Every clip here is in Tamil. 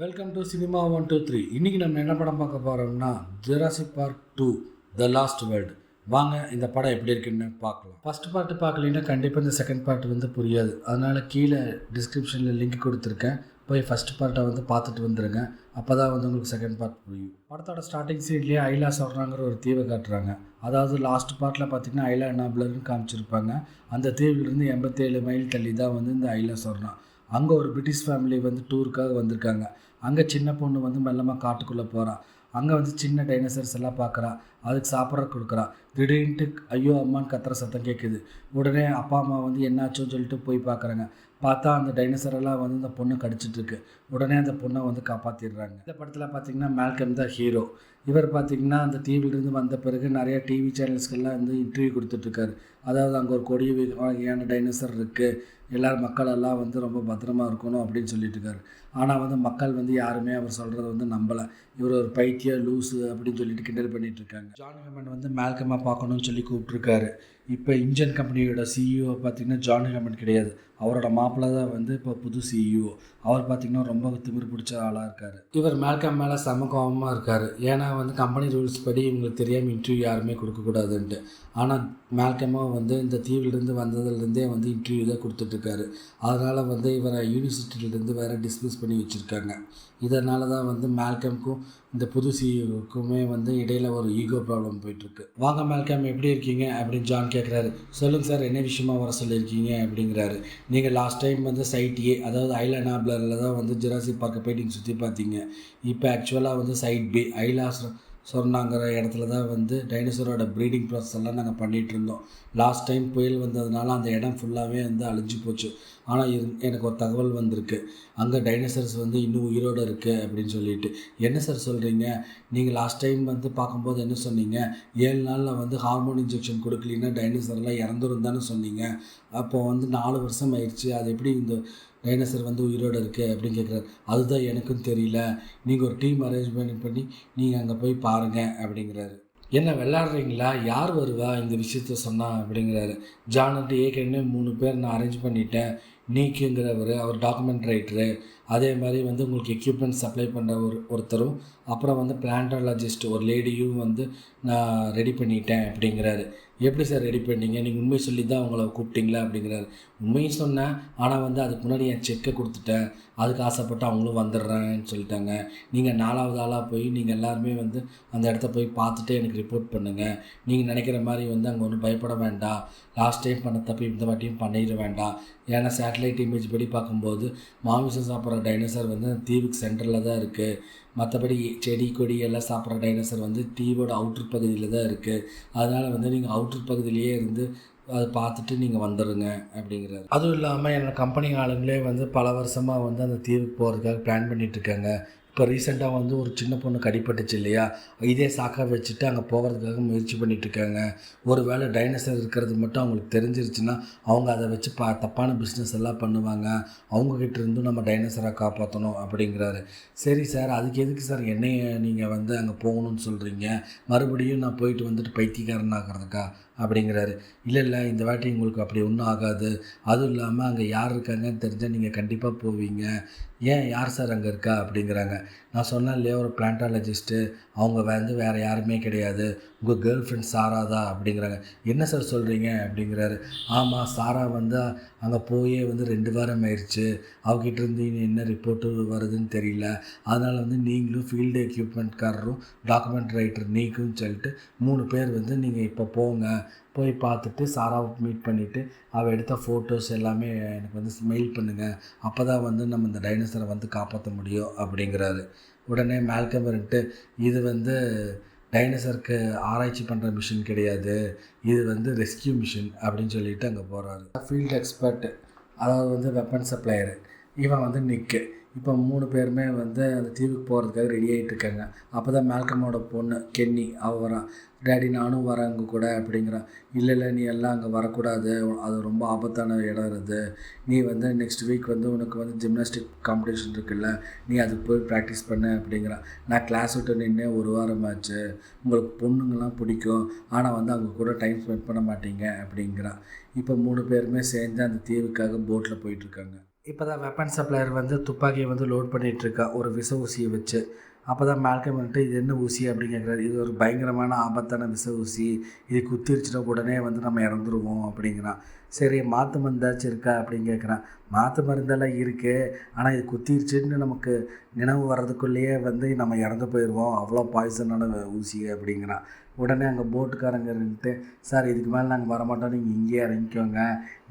Welcome to cinema one two three இன்றைக்கி நம்ம என்ன படம் பார்க்க போகிறோம்னா Jurassic park two the lost world வாங்க இந்த படம் எப்படி இருக்குன்னு பார்க்கலாம். ஃபஸ்ட் பார்ட்டு பார்க்கலைன்னா கண்டிப்பாக இந்த செகண்ட் பார்ட் வந்து புரியாது. அதனால் கீழே டிஸ்கிரிப்ஷனில் லிங்க் கொடுத்துருக்கேன். போய் ஃபஸ்ட் பார்ட்டை வந்து பார்த்துட்டு வந்துடுங்க அப்போ தான் வந்து உங்களுக்கு செகண்ட் பார்ட் புரியும். படத்தோட ஸ்டார்டிங் சீட்லேயே ஐலா சொல்கிறாங்கிற ஒரு தீவை காட்டுறாங்க. அதாவது லாஸ்ட் பார்ட்டில் பார்த்தீங்கன்னா ஐலா எனாப்லர்னு காமிச்சிருப்பாங்க. அந்த தீவிலிருந்து எண்பத்தேழு மைல் தள்ளி தான் வந்து இந்த ஐலா சொல்கிறான் அங்கே ஒரு பிரிட்டிஷ் ஃபேமிலி வந்து டூருக்காக வந்திருக்காங்க. அங்கே சின்ன பொண்ணு வந்து மெல்லமாக காட்டுக்குள்ளே போகிறான் அங்கே வந்து சின்ன டைனோசர்ஸ் எல்லாம் பார்க்குறா அதுக்கு சாப்பிட்ற கொடுக்குறா. திடீர்னுட்டு ஐயோ அம்மான்னு கத்துற சத்தம் கேட்குது உடனே அப்பா அம்மா வந்து என்னாச்சோன்னு சொல்லிட்டு போய் பார்க்குறாங்க பார்த்தா அந்த டைனோசரெல்லாம் வந்து இந்த பொண்ணை கடிச்சிட்ருக்கு உடனே அந்த பொண்ணை வந்து காப்பாற்றிடுறாங்க இந்த படத்தில் பார்த்தீங்கன்னா மேல்கம் தான் ஹீரோ இவர் பார்த்தீங்கன்னா அந்த டிவிலிருந்து வந்த பிறகு நிறைய டிவி சேனல்ஸ்க்கெல்லாம் வந்து இன்டர்வியூ கொடுத்துட்ருக்காரு அதாவது அங்கே ஒரு கொடிய வகையான டைனோசர் இருக்குது எல்லோரும் மக்கள் எல்லாம் வந்து ரொம்ப பத்திரமா இருக்கணும் அப்படின்னு சொல்லிட்டு இருக்காரு ஆனால் வந்து மக்கள் வந்து யாருமே அவர் சொல்கிறத வந்து நம்பலை. இவர் ஒரு பைத்திய லூஸு அப்படின்னு சொல்லிட்டு கிண்டல் பண்ணிகிட்ருக்காங்க இருக்காங்க. ஜான் ஹெமன் வந்து மேல்கமாக பார்க்கணும்னு சொல்லி கூப்பிட்ருக்காரு இப்போ இன்ஜின் கம்பெனியோட சிஇஓ பார்த்தீங்கன்னா ஜான் ஹெமன் கிடையாது. அவரோட மாப்பிள்ளை தான் வந்து இப்போ புது சிஇஓ அவர் பார்த்திங்கன்னா ரொம்ப திமிர் பிடிச்ச ஆளாக இருக்கார். இவர் மேல்கம் மேலே சமகோபமாக இருக்கார். ஏன்னா வந்து கம்பெனி ரூல்ஸ் படி இவங்களுக்கு தெரியாமல் இன்டர்வியூ யாருமே கொடுக்கக்கூடாதுன்ட்டு ஆனால் மேல்கமாக வந்து இந்த தீவிலிருந்து வந்ததுலேருந்தே வந்து இன்டர்வியூ தான் கொடுத்துட்ருக்காரு அதனால் வந்து இவரை யூனிவர்சிட்டியிலேருந்து வேறு டிஸ்மிஸ் பண்ணி வச்சுருக்காங்க. இதனால தான் வந்து மேல்கம்க்கும் இந்த புது சிஇஓக்குமே வந்து இடையில் ஒரு ஈகோ ப்ராப்ளம் போயிட்டுருக்கு. வாங்க மேல்கம் எப்படி இருக்கீங்க? அப்படின்னு ஜான் கேட்குறாரு சொல்லுங்கள் சார் என்ன விஷயமா வர சொல்லியிருக்கீங்க? அப்படிங்கிறாரு. நீங்கள் லாஸ்ட் டைம் வந்து சைட் ஏ அதாவது ஐலா தான் வந்து ஜெராசி பார்க்க போய் நீங்கள் சுற்றி பார்த்தீங்க. இப்போ ஆக்சுவலாக வந்து சைட் பி ஐலாஸ் சொன்னாங்கிற இடத்துல தான் வந்து டைனோசரோட ப்ரீடிங் ப்ராசஸ் எல்லாம் நாங்கள் பண்ணிகிட்டு இருந்தோம். லாஸ்ட் டைம் புயல் வந்ததுனால அந்த இடம் ஃபுல்லாகவே வந்து அழிஞ்சு போச்சு. ஆனால் இரு எனக்கு ஒரு தகவல் வந்திருக்கு. அங்கே டைனோசர்ஸ் வந்து இன்னும் உயிரோடு இருக்குது அப்படின்னு சொல்லிட்டு. என்ன சார் சொல்கிறீங்க நீங்கள் லாஸ்ட் டைம் வந்து பார்க்கும்போது என்ன சொன்னீங்க? ஏழு நாளில் வந்து ஹார்மோன் இன்ஜெக்ஷன் கொடுக்கலின்னா டைனோசர்லாம் இறந்துருந்தான்னு சொன்னீங்க. அப்போ வந்து நாலு வருஷம் ஆயிடுச்சு. அது எப்படி இந்த டைனோசர் வந்து உயிரோடு இருக்குது அப்படின்னு கேட்குறாரு அதுதான் எனக்கும் தெரியல. நீங்கள் ஒரு டீம் அரேஞ்ச்மெண்ட் பண்ணி நீங்கள் அங்கே போய் பாருங்கள் அப்படிங்கிறாரு. என்ன விளாட்றீங்களா? யார் வருவா இந்த விஷயத்த சொன்னா அப்படிங்கிறாரு. ஜானட்டு ஏற்கனவே மூணு பேர் நான் அரேஞ்ச் பண்ணிட்டேன். நீக்குங்கிறவர் அவர் டாக்குமெண்ட் ரைட்டரு அதே மாதிரி வந்து உங்களுக்கு எக்யூப்மெண்ட் சப்ளை பண்ணுற ஒரு ஒருத்தரும் அப்புறம் வந்து பிளான்டாலஜிஸ்ட் ஒரு லேடியும் வந்து நான் ரெடி பண்ணிட்டேன் அப்படிங்கிறாரு. எப்படி சார் ரெடி பண்ணீங்க? நீங்கள் உண்மை சொல்லி தான் உங்களை கூப்பிட்டீங்களா அப்படிங்கிறாரு. உண்மையும் சொன்னேன் ஆனால் வந்து அதுக்கு முன்னாடி என் செக்கை கொடுத்துட்டேன். அதுக்கு ஆசைப்பட்டு அவங்களும் வந்துடுறேன்னு சொல்லிட்டாங்க. நீங்கள் நாலாவது ஆளாக போய் நீங்கள் எல்லாருமே வந்து அந்த இடத்த போய் பார்த்துட்டு எனக்கு ரிப்போர்ட் பண்ணுங்கள் நீங்கள் நினைக்கிற மாதிரி வந்து அங்கே ஒன்றும் பயப்பட வேண்டாம். லாஸ்ட் டைம் பண்ண தப்பி இந்த வாட்டியும் பண்ணிட வேண்டாம். ஏன்னா சேட்டலைட் இமேஜ் படி பார்க்கும்போது மாமிசம் சாப்பிட்ற டைனோசர் வந்து தீவுக்கு சென்டரில் தான் இருக்குது மற்றபடி செடி கொடி எல்லாம் சாப்பிட்ற டைனோசர் வந்து தீவோட அவுட்ரு பகுதியில் தான் இருக்குது அதனால் வந்து நீங்கள் அவுட்ரு பகுதியிலேயே இருந்து அதை பார்த்துட்டு நீங்கள் வந்துடுங்க அப்படிங்கிறது அதுவும் இல்லாமல் என்னோடய கம்பெனி ஆளுங்களே வந்து பல வருஷமாக வந்து அந்த தீவுக்கு போகிறதுக்காக பிளான் பண்ணிகிட்ருக்காங்க இப்போ ரீசெண்டாக வந்து ஒரு சின்ன பொண்ணு கடிப்பட்டுச்சு இல்லையா? இதே சாக்கா வச்சுட்டு அங்கே போகிறதுக்காக முயற்சி பண்ணிகிட்ருக்காங்க ஒரு வேளை டைனோசர் இருக்கிறது மட்டும் அவங்களுக்கு தெரிஞ்சிருச்சுன்னா அவங்க அதை வச்சு பா தப்பான பிஸ்னஸ் எல்லாம் பண்ணுவாங்க. அவங்கக்கிட்ட இருந்தும் நம்ம டைனோசரை காப்பாற்றணும் அப்படிங்கிறாரு. சரி சார் அதுக்கு எதுக்கு சார் என்னையை நீங்கள் வந்து அங்கே போகணும்னு சொல்கிறீங்க மறுபடியும் நான் போயிட்டு வந்துட்டு பைத்தியக்காரன் ஆகிறதுக்கா? அப்படிங்கிறாரு. இல்லை இல்லை இந்த வாட்டி உங்களுக்கு அப்படி ஒன்றும் ஆகாது. அதுவும் இல்லாமல் அங்கே யார் இருக்காங்கன்னு தெரிஞ்சால் நீங்கள் கண்டிப்பாக போவீங்க. ஏன் யார் சார் அங்கே இருக்கா அப்படிங்கிறாங்க. நான் சொன்னேன் இல்லையா ஒரு பிளான்டாலஜிஸ்ட்டு அவங்க வந்து வேறு யாருமே கிடையாது. உங்கள் கேர்ள் ஃப்ரெண்ட் சாரா தான் அப்படிங்கிறாங்க. என்ன சார் சொல்கிறீங்க அப்படிங்கிறாரு. ஆமாம் சாரா வந்து அங்கே போயே வந்து ரெண்டு வாரம் ஆயிடுச்சு அவகிட்ட இருந்து என்ன ரிப்போர்ட்டு வருதுன்னு தெரியல. அதனால் வந்து நீங்களும் ஃபீல்டு எக்யூப்மெண்ட்காரரும் டாக்குமெண்ட் ரைட்டர் நீக்கும் சொல்லிட்டு மூணு பேர் வந்து நீங்கள் இப்போ போங்க. போய் பார்த்துட்டு சாராவை மீட் பண்ணிவிட்டு அவள் எடுத்த ஃபோட்டோஸ் எல்லாமே எனக்கு வந்து மெயில் பண்ணுங்கள் அப்போ தான் வந்து நம்ம இந்த டைனோசரை வந்து காப்பாற்ற முடியும் அப்படிங்கிறாரு. உடனே மேல்கம் வந்துட்டு இது வந்து டைனோசருக்கு ஆராய்ச்சி பண்ணுற மிஷின் கிடையாது. இது வந்து ரெஸ்கியூ மிஷின் அப்படின்னு சொல்லிட்டு அங்கே போகிறாரு ஃபீல்டு எக்ஸ்பர்ட் அதாவது வந்து வெப்பன் சப்ளையரு. இவன் வந்து நிற்கு இப்போ மூணு பேருமே வந்து அந்த தீவுக்கு போகிறதுக்காக ரெடி ஆகிட்டு இருக்காங்க. அப்போ தான் மேல்கமோட பொண்ணு கென்னி அவள் வரான் டேடி நானும் வரேன் அங்கே கூட அப்படிங்கிறான் இல்லை இல்லை நீ எல்லாம் அங்கே வரக்கூடாது. அது ரொம்ப ஆபத்தான இடம் இது. நீ வந்து நெக்ஸ்ட் வீக் வந்து உனக்கு வந்து ஜிம்னாஸ்டிக் காம்படிஷன் இருக்குல்ல நீ அதுக்கு போய் ப்ராக்டிஸ் பண்ண அப்படிங்கிறான் நான் கிளாஸ் விட்டு நின்று ஒரு வாரம் ஆச்சு. உங்களுக்கு பொண்ணுங்கள்லாம் பிடிக்கும். ஆனால் வந்து அவங்க கூட டைம் ஸ்பெண்ட் பண்ண மாட்டீங்க அப்படிங்கிறான் இப்போ மூணு பேருமே சேர்ந்து அந்த தீவுக்காக போட்டில் போயிட்டுருக்காங்க இப்போ தான் வெப்பன் சப்ளையர் வந்து துப்பாக்கியை வந்து லோட் பண்ணிகிட்ருக்கா ஒரு விச ஊசியை வச்சு. அப்போ தான் மேல்கம் வந்துட்டு இது என்ன ஊசி அப்படின்னு கேட்குறாரு. இது ஒரு பயங்கரமான ஆபத்தான விச ஊசி. இது குத்திருச்சுன்னா உடனே வந்து நம்ம இறந்துருவோம் அப்படிங்கிறான். சரி மாற்று மருந்தாச்சும் இருக்கா அப்படின்னு கேட்குறான். மாற்று மருந்தெல்லாம் இருக்குது ஆனால் இது குத்திருச்சுன்னு நமக்கு நினைவு வர்றதுக்குள்ளேயே வந்து நம்ம இறந்து போயிடுவோம் அவ்வளோ பாய்சனான ஊசி அப்படிங்கிறான். உடனே அங்கே போட்டுக்காரங்க இருந்துட்டு சார் இதுக்கு மேலே நாங்கள் வரமாட்டோம். நீங்கள் இங்கேயே இறங்கிக்கோங்க.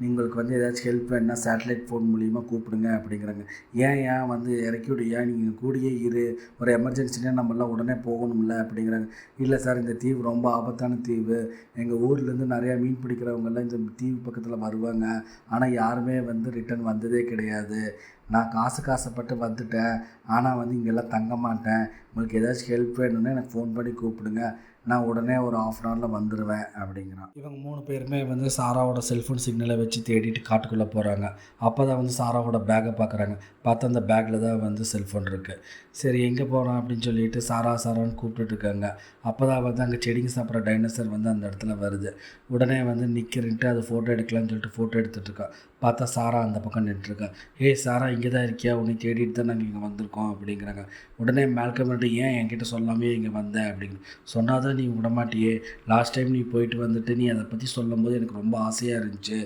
உங்களுக்கு வந்து ஏதாச்சும் ஹெல்ப் வேணுன்னா சேட்டலைட் ஃபோன் மூலிமா கூப்பிடுங்க அப்படிங்கிறாங்க. ஏன் ஏன் வந்து இறக்கி விடு ஏன் நீங்கள் கூடியே இரு. ஒரு எமர்ஜென்சினா நம்மளாம் உடனே போகணும்ல அப்படிங்கிறாங்க இல்லை சார் இந்த தீவு ரொம்ப ஆபத்தான தீவு. எங்கள் ஊர்லேருந்து நிறையா மீன் பிடிக்கிறவங்கெல்லாம் இந்த தீவு பக்கத்தில் வருவாங்க. ஆனால் யாருமே வந்து ரிட்டர்ன் வந்ததே கிடையாது. நான் காசு காசைப்பட்டு வந்துட்டேன். ஆனால் வந்து இங்கெல்லாம் தங்க மாட்டேன். உங்களுக்கு ஏதாச்சும் ஹெல்ப் வேணும்னா எனக்கு ஃபோன் பண்ணி கூப்பிடுங்க. நான் உடனே ஒரு ஆஃப் அன் ஹவரில் வந்துடுவேன் அப்படிங்கிறான். இவங்க மூணு பேருமே வந்து சாராவோட செல்ஃபோன் சிக்னலை வச்சு தேடிட்டு காட்டுக்குள்ளே போகிறாங்க அப்போ தான் வந்து சாராவோட பேக்கை பார்க்குறாங்க பார்த்தா அந்த பேக்கில் தான் வந்து செல்ஃபோன் இருக்குது சரி எங்கே போகிறோம் அப்படின்னு சொல்லிட்டு சாரா சாரான்னு கூப்பிட்டுருக்காங்க அப்போ தான் வந்து அங்கே செடிங்க சாப்பிட்ற டைனோசர் வந்து அந்த இடத்துல வருது. உடனே வந்து நிற்கிறன்ட்டு அது ஃபோட்டோ எடுக்கலாம்னு சொல்லிட்டு ஃபோட்டோ எடுத்துகிட்டு பார்த்தா சாரா அந்த பக்கம் நின்றுருக்கா. ஏய் சாரா இங்கே தான் இருக்கியா? உன்னை தேடிட்டு தான் நாங்கள் இங்கே வந்திருக்கோம் அப்படிங்கிறாங்க. உடனே மேல்கமெண்ட்டு ஏன் என்கிட்ட சொல்லாமே இங்கே வந்தேன் அப்படின்னு. சொன்னால் தான் நீ விடமாட்டியே. லாஸ்ட் டைம் நீ போயிட்டு வந்துட்டு நீ அதை பற்றி சொல்லும்போது எனக்கு ரொம்ப ஆசையாக இருந்துச்சு.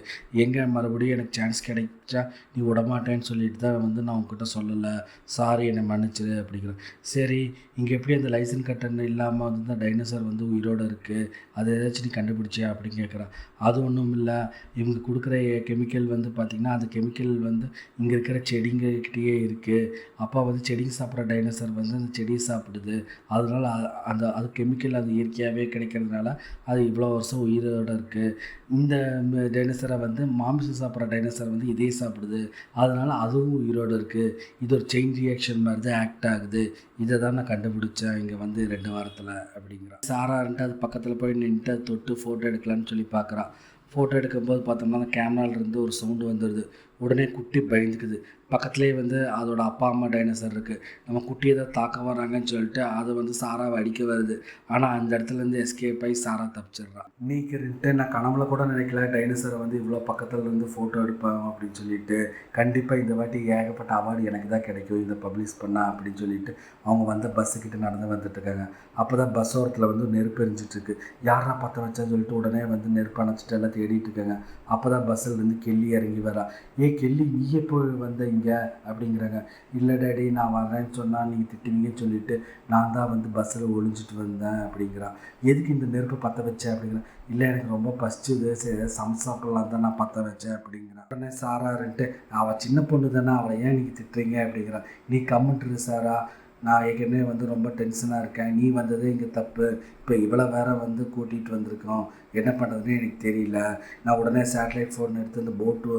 எங்கே மறுபடியும் எனக்கு சான்ஸ் கிடைச்சா நீ விடமாட்டேன்னு சொல்லிட்டு தான் வந்து நான் உங்ககிட்ட சொல்லலை. சாரி என்னை மன்னிச்சிரு அப்படிங்கிறேன் சரி இங்கே எப்படி அந்த லைசன்ஸ் கட்டணு இல்லாமல் வந்து இந்த டைனோசர் வந்து உயிரோடு இருக்குது அதை ஏதாச்சும் நீ கண்டுபிடிச்சியா? அப்படின்னு கேட்குறான் அது ஒன்றும் இல்லை. இவங்க கொடுக்குற கெமிக்கல் வந்து வந்து பார்த்திங்கன்னா அந்த கெமிக்கல் வந்து இங்கே இருக்கிற செடிங்கக்கிட்டேயே இருக்குது அப்பா வந்து செடிங்க சாப்பிட்ற டைனோசர் வந்து அந்த செடியை சாப்பிடுது. அதனால் அந்த அது கெமிக்கல் அது இயற்கையாகவே கிடைக்கிறதுனால அது இவ்வளோ வருஷம் உயிரோடு இருக்குது இந்த டைனோசரை வந்து மாமிசம் சாப்பிட்ற டைனோசர் வந்து இதே சாப்பிடுது. அதனால் அதுவும் உயிரோடு இருக்குது இது ஒரு செயின் ரியாக்ஷன் மாதிரி தான் ஆக்ட் ஆகுது. இதை தான் நான் கண்டுபிடிச்சேன் இங்கே வந்து ரெண்டு வாரத்தில் அப்படிங்கிறேன். சாரான்ட்டு அது பக்கத்தில் போய் நின்றுட்டு தொட்டு ஃபோட்டோ எடுக்கலான்னு சொல்லி பார்க்குறான். ஃபோட்டோ எடுக்கும்போது பார்த்தோம்னா அந்த கேமராலேருந்து ஒரு சவுண்டு வந்துடுது உடனே குட்டி பயந்துக்குது. பக்கத்துலேயே வந்து அதோட அப்பா அம்மா டைனோசர் இருக்குது நம்ம குட்டியை தான் தாக்க வராங்கன்னு சொல்லிட்டு அது வந்து சாராவை அடிக்க வருது. ஆனால் அந்த இடத்துலேருந்து எஸ்கேப் ஆகி சாரா தப்பிச்சிடுறான். நீக்கிட்டு நான் கனவுல கூட நினைக்கல டைனோசரை வந்து இவ்வளோ பக்கத்துலேருந்து ஃபோட்டோ எடுப்பேன் அப்படின்னு சொல்லிட்டு. கண்டிப்பாக இந்த வாட்டி ஏகப்பட்ட அவார்டு எனக்கு தான் கிடைக்கும். இதை பப்ளிஷ் பண்ணா அப்படின்னு சொல்லிட்டு அவங்க வந்த பஸ்ஸுக்கிட்ட நடந்து வந்துட்டுருக்காங்க அப்போ தான் பஸ் ஓரத்தில் வந்து நெருப்பு எரிஞ்சிட்ருக்கு யாரா பற்ற வச்சான்னு சொல்லிட்டு உடனே வந்து நெருப்பு அணைச்சிட்டு எல்லாத்தையும் தேடிட்டு இருக்காங்க அப்போ தான் பஸ்ஸில் இருந்து கெல்லி இறங்கி வரா. ஏ கெல்லி நீ எப்போ வந்த இங்கே? அப்படிங்கிறாங்க. இல்லை டேடி நான் வரேன்னு சொன்னால் நீங்கள் திட்டுவீங்கன்னு சொல்லிட்டு நான் தான் வந்து பஸ்ஸில் ஒழிஞ்சிட்டு வந்தேன் அப்படிங்கிறான் எதுக்கு இந்த நெருப்பை பற்ற வச்சேன் அப்படிங்கிறான் இல்லை எனக்கு ரொம்ப பசிச்சுது சரி ஏதாவது சாப்பிடலாம் தான் நான் பற்ற வச்சேன் அப்படிங்கிறான் உடனே சாராருன்ட்டு அவள் சின்ன பொண்ணு தானே அவளை ஏன் நீங்கள் திட்டுறீங்க? அப்படிங்கிறான் நீ கம்முட்டுரு சாரா. நான் ஏற்கனவே வந்து ரொம்ப டென்ஷனாக இருக்கேன். நீ வந்ததே இங்கே தப்பு. இப்போ இவ்வளோ வேற வந்து கூட்டிகிட்டு வந்திருக்கோம். என்ன பண்ணுறதுன்னு எனக்கு தெரியல. நான் உடனே சேட்டலைட் ஃபோன் எடுத்து இந்த போட்டு